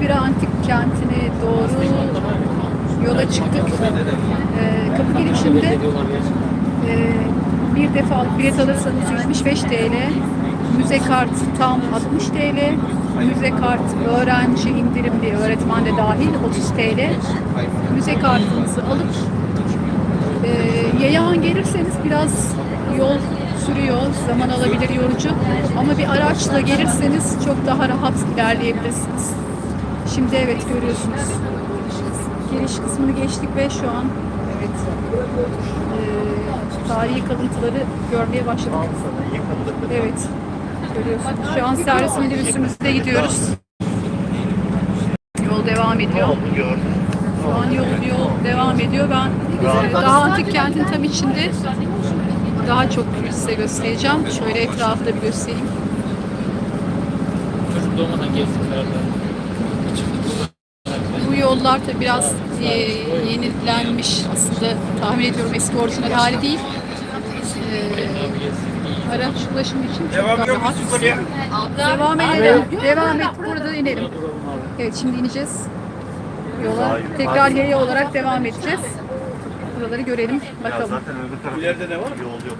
Kibira Antik Kenti'ne doğru yola çıktık. Ee, kapı girişinde e, bir defa bilet alırsanız 75 TL, müze kart tam 60 TL, müze kart öğrenci indirimli öğretmen de dahil 30 TL. Müze kartınızı alıp e, Yayahan gelirseniz biraz yol sürüyor, zaman alabilir yorucu. Ama bir araçla gelirseniz çok daha rahat ilerleyebilirsiniz. Şimdi evet görüyorsunuz. Giriş kısmını geçtik ve şu an evet e, tarihi kalıntıları görmeye başladık. Evet. Görüyorsunuz. Şu an servis minibüsümüzde gidiyoruz. Yol devam ediyor. Şu an yol, yol devam ediyor. Ben daha antik kentin tam içinde daha çok size göstereceğim. Şöyle etrafı da bir göstereyim. Çocuk doğmadan gezdik herhalde. Yollar tabi biraz e, yenilenmiş aslında tahmin ediyorum eski orijinal hali değil. E, araç ulaşımı için çok Devam daha rahat. Devam edelim. Devam et. Burada inelim. Evet şimdi ineceğiz. Yola tekrar yaya olarak devam edeceğiz. Buraları görelim. Bakalım. Zaten öbür tarafta İleride ne var? yol yok.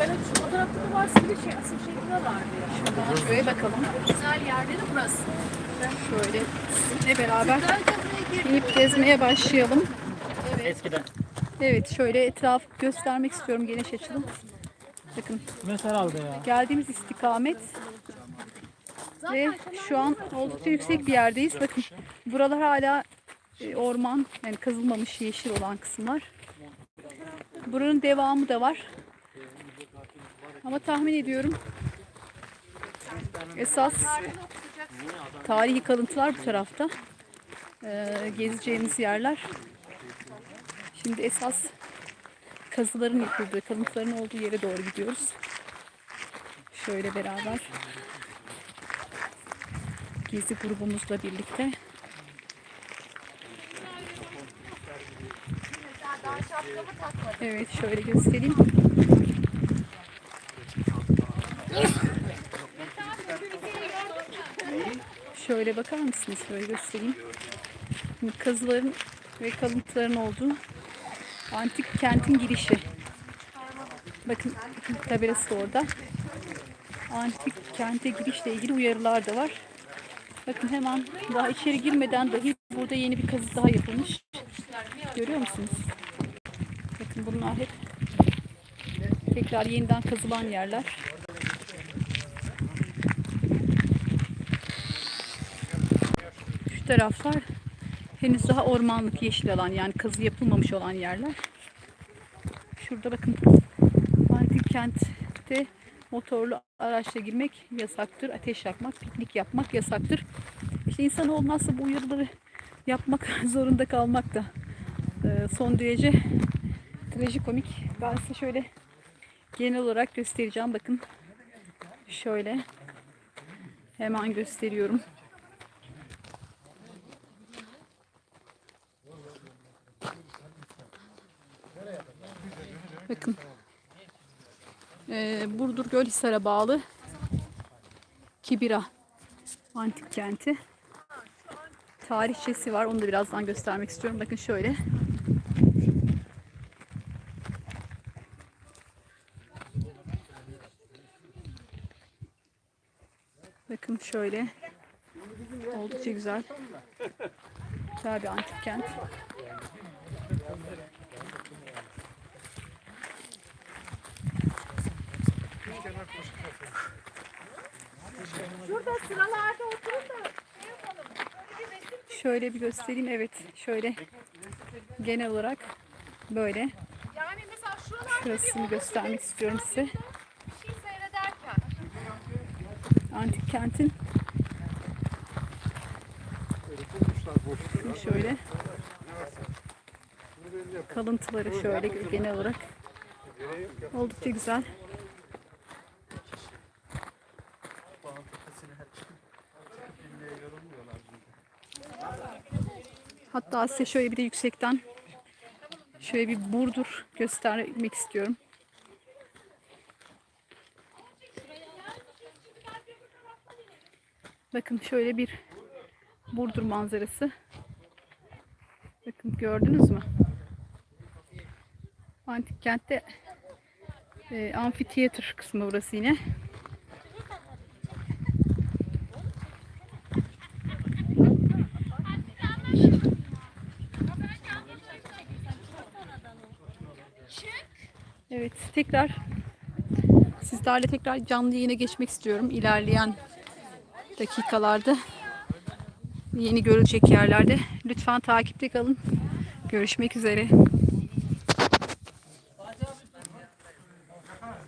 Ben o fotoğrafta da varsa bir şey asıl şey buralardı ya. Şuraya bakalım. Güzel yerleri burası. Şöyle sizinle beraber inip gezmeye başlayalım. Eskiden. Evet şöyle etraf göstermek istiyorum geniş açılım. Bakın Mesela herhalde ya. geldiğimiz istikamet ve şu an oldukça yüksek bir yerdeyiz. Bakın buralar hala e, orman yani kazılmamış yeşil olan kısımlar. Buranın devamı da var. Ama tahmin ediyorum esas tarihi kalıntılar bu tarafta. Ee, gezeceğimiz yerler. Şimdi esas kazıların yapıldığı, kalıntıların olduğu yere doğru gidiyoruz. Şöyle beraber gezi grubumuzla birlikte. Evet şöyle göstereyim. Şöyle bakar mısınız? Şöyle göstereyim. Kazıların ve kalıntıların olduğu antik kentin girişi. Bakın tabelası da orada. Antik kente girişle ilgili uyarılar da var. Bakın hemen daha içeri girmeden dahi burada yeni bir kazı daha yapılmış. Görüyor musunuz? Bakın bunlar hep tekrar yeniden kazılan yerler. Şu taraflar henüz daha ormanlık yeşil alan yani kazı yapılmamış olan yerler. Şurada bakın antik kentte motorlu araçla girmek yasaktır. Ateş yakmak, piknik yapmak yasaktır. İşte insan olmazsa bu uyarıları yapmak zorunda kalmak da e, son derece trajikomik. Ben size şöyle genel olarak göstereceğim. Bakın şöyle hemen gösteriyorum. Bakın. Ee, Burdur Gölhisar'a bağlı Kibira antik kenti. Tarihçesi var. Onu da birazdan göstermek istiyorum. Bakın şöyle. Bakın şöyle. Oldukça güzel. Güzel bir antik kent. Şurada sıralarda oturun da şey yapalım. Şöyle bir göstereyim. Evet. Şöyle genel olarak böyle. yani mesela şuralarda Şurasını göstermek istiyorum size. bir şey seyrederken. Antik kentin şöyle kalıntıları şöyle genel olarak oldukça güzel. Hatta size şöyle bir de yüksekten şöyle bir Burdur göstermek istiyorum. Bakın şöyle bir Burdur manzarası. Bakın gördünüz mü? Antik kentte e, amfiteyatr kısmı burası yine. Evet tekrar sizlerle tekrar canlı yayına geçmek istiyorum ilerleyen dakikalarda yeni görülecek yerlerde. Lütfen takipte kalın. Görüşmek üzere.